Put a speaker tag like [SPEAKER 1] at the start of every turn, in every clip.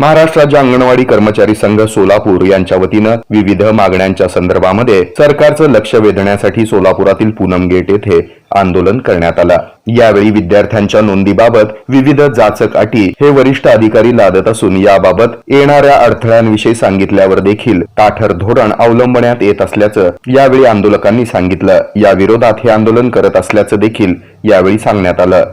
[SPEAKER 1] महाराष्ट्र राज्य अंगणवाडी कर्मचारी संघ सोलापूर यांच्या वतीनं विविध मागण्यांच्या संदर्भामध्ये सरकारचं लक्ष वेधण्यासाठी सोलापुरातील पूनम गेट येथे आंदोलन करण्यात आलं. यावेळी विद्यार्थ्यांच्या नोंदीबाबत विविध जाचक अटी हे वरिष्ठ अधिकारी लादत असून याबाबत येणाऱ्या अडथळ्यांविषयी सांगितल्यावर देखील ताठर धोरण अवलंबण्यात येत असल्याचं यावेळी आंदोलकांनी सांगितलं. या विरोधात हे आंदोलन करत असल्याचं देखील यावेळी सांगण्यात आलं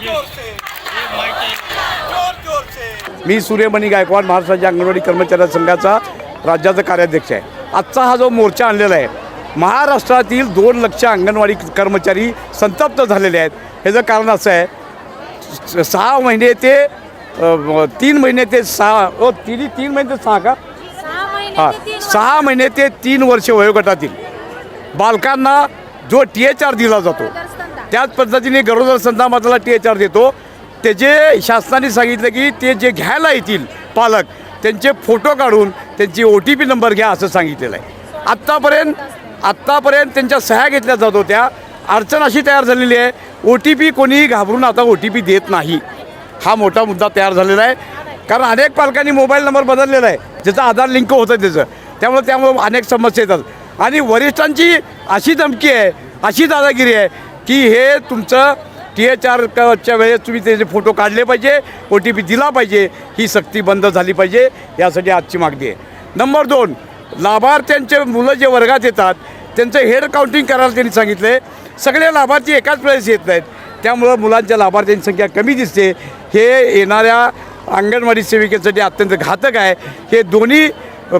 [SPEAKER 2] जोर से जोर जोर से
[SPEAKER 3] मी सूर्यमणी गायकवाड महाराष्ट्र राज्य अंगणवाडी कर्मचारी संघाचा राज्याचा कार्याध्यक्ष आहे. आजचा हा जो मोर्चा आणलेला आहे महाराष्ट्रातील दोन लक्ष अंगणवाडी कर्मचारी संतप्त झालेले आहेत. ह्याचं कारण असं आहे सहा महिने ते तीन महिने ते सहा ओ तिन्ही तीन महिने ते सहा का? हां
[SPEAKER 4] ते तीन
[SPEAKER 3] सहा महिने ते तीन वर्ष वयोगटातील बालकांना जो टी एच आर दिला जातो. त्याच पद्धतीने गरोदर संतामाताला टी एच आर देतो त्याचे शासनाने सांगितलं की ते जे घ्यायला येतील पालक त्यांचे फोटो काढून त्यांची ओ टी पी नंबर घ्या असं सांगितलेलं आहे. आत्तापर्यंत आत्तापर्यंत त्यांच्या सह्या घेतल्या जात होत्या. अडचण अशी तयार झालेली आहे ओ टी पी कोणीही घाबरून आता ओ टी पी देत नाही. हा मोठा मुद्दा तयार झालेला आहे. कारण अनेक पालकांनी मोबाईल नंबर बदललेला आहे. ज्याचं आधार लिंक होतं त्याचं. त्यामुळे त्यामुळे अनेक समस्या येतात. आणि वरिष्ठांची अशी धमकी आहे अशी दादागिरी आहे की हे तुमचं टी एच आरच्या वेळेस तुम्ही त्याचे फोटो काढले पाहिजे ओ टी पी दिला पाहिजे ही सक्ती बंद झाली पाहिजे यासाठी आजची मागणी आहे. नंबर दोन लाभार्थ्यांचे मुलं जे वर्गात येतात त्यांचं हेड काउंटिंग करायला त्यांनी सांगितलं सगळे लाभार्थी एकाच वेळेस येत नाहीत. त्यामुळं मुलांच्या लाभार्थ्यांची संख्या कमी दिसते. हे येणाऱ्या अंगणवाडी सेविकेसाठी अत्यंत घातक आहे. हे दोन्ही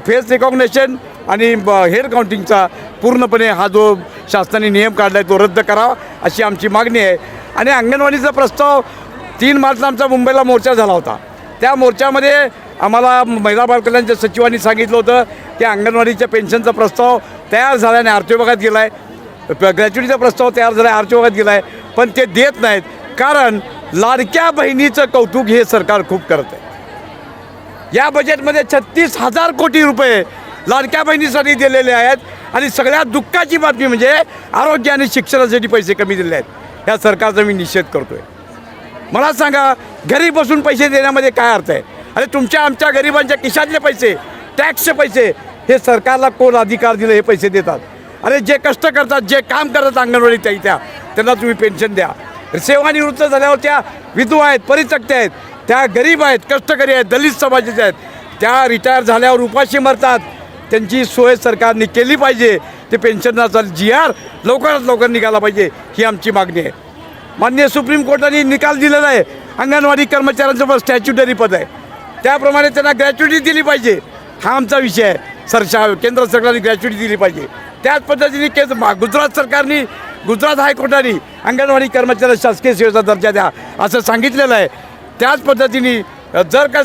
[SPEAKER 3] फेस रिकॉग्नेशन आणि ब- हेड काउंटिंगचा पूर्णपणे हा जो शासनाने नियम काढला आहे तो रद्द करावा अशी आमची मागणी आहे. आणि अंगणवाडीचा प्रस्ताव तीन मार्चला आमचा मुंबईला मोर्चा झाला होता. त्या मोर्चामध्ये आम्हाला महिला बालकल्याणच्या सचिवांनी सांगितलं होतं की अंगणवाडीच्या पेन्शनचा प्रस्ताव तयार झाल्याने आर टी विभागात गेला आहे ग्रॅच्युटीचा प्रस्ताव तयार झाला आहे आर्थिक विभागात गेला आहे पण ते देत नाहीत. कारण लाडक्या बहिणीचं कौतुक हे सरकार खूप करत आहे या बजेटमध्ये छत्तीस हजार कोटी रुपये लाडक्या बहिणीसाठी दिलेले आहेत. आणि सगळ्यात दुःखाची बातमी म्हणजे आरोग्य आणि शिक्षणासाठी पैसे कमी दिले आहेत. या सरकारचा मी निषेध करतो आहे मला सांगा घरी बसून पैसे देण्यामध्ये काय अर्थ आहे? अरे तुमच्या आमच्या गरिबांच्या खिशातले पैसे टॅक्सचे पैसे हे सरकारला कोण अधिकार दिले हे पैसे देतात? अरे जे कष्ट करतात जे काम करतात अंगणवाडी त्या त्या त्यांना तुम्ही पेन्शन द्या. सेवानिवृत्त झाल्यावर त्या विधवा आहेत परित्यक्त आहेत त्या गरीब आहेत कष्टकरी आहेत दलित समाजाचे आहेत त्या रिटायर झाल्यावर उपाशी मरतात. त्यांची सोय सरकारने केली पाहिजे. ते पेन्शनचा जी आर लवकरात लवकर निघाला पाहिजे ही आमची मागणी आहे. मान्य सुप्रीम कोर्टाने निकाल दिलेला आहे. अंगणवाडी कर्मचाऱ्यांचं स्टॅच्युटरी पद आहे. त्याप्रमाणे त्यांना ग्रॅच्युटी दिली पाहिजे. हा आमचा विषय आहे. सरशा केंद्र सरकारने ग्रॅच्युटी दिली पाहिजे. त्याच पद्धतीने केंद्र मा- गुजरात सरकारने गुजरात हायकोर्टाने अंगणवाडी कर्मचाऱ्याला शासकीय सेवेचा दर्जा द्या असं सांगितलेलं आहे. त्याच पद्धतीने जर का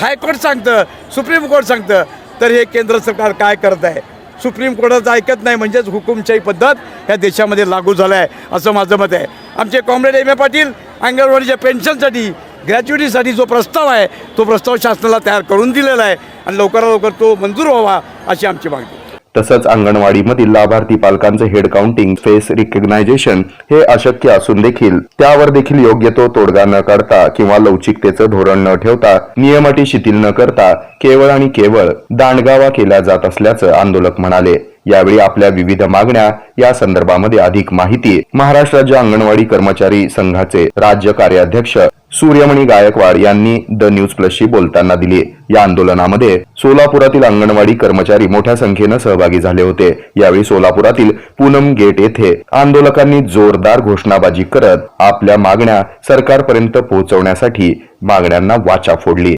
[SPEAKER 3] हायकोर्ट सांगतं सुप्रीम कोर्ट सांगतं तर हे केंद्र सरकार काय करत आहे? सुप्रीम कोर्टाचं ऐकत नाही म्हणजेच हुकुमशाही पद्धत ह्या देशामध्ये लागू झालं आहे असं माझं मत आहे आमचे कॉम्रेड एम ए पाटील अंगणवाडीच्या पेन्शनसाठी ग्रॅच्युटीसाठी जो प्रस्ताव आहे तो प्रस्ताव शासनाला तयार करून दिलेला आहे आणि लवकरात लवकर तो मंजूर व्हावा अशी आमची मागणी आहे.
[SPEAKER 1] तसंच अंगणवाडीमधील लाभार्थी पालकांचं हेड काउंटिंग फेस रिकग्नायझेशन हे अशक्य असून देखील त्यावर देखील योग्य तो तोडगा न काढता किंवा लवचिकतेचं धोरण न ठेवता नियमटी शिथिल न करता केवळ आणि केवळ दांडगावा केला जात असल्याचं आंदोलक म्हणाले. यावेळी आपल्या विविध मागण्या या संदर्भामध्ये अधिक माहिती महाराष्ट्र राज्य अंगणवाडी कर्मचारी संघाचे राज्य कार्याध्यक्ष सूर्यमणी गायकवाड यांनी द न्यूज प्लसशी बोलताना दिली. या आंदोलनामध्ये सोलापुरातील अंगणवाडी कर्मचारी मोठ्या संख्येनं सहभागी झाले होते. यावेळी सोलापुरातील पूनम गेट येथे आंदोलकांनी जोरदार घोषणाबाजी करत आपल्या मागण्या सरकारपर्यंत पोहोचवण्यासाठी मागण्यांना वाचा फोडली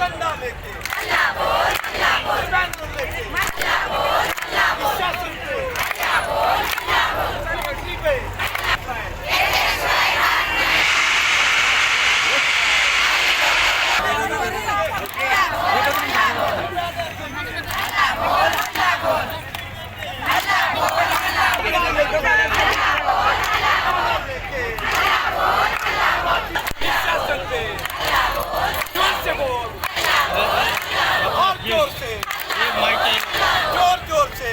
[SPEAKER 2] डंडा लेके कानून लेके शासन पे सेक्रेटरी पे शासन पे जोर से बोल और जोर से जोर जोर से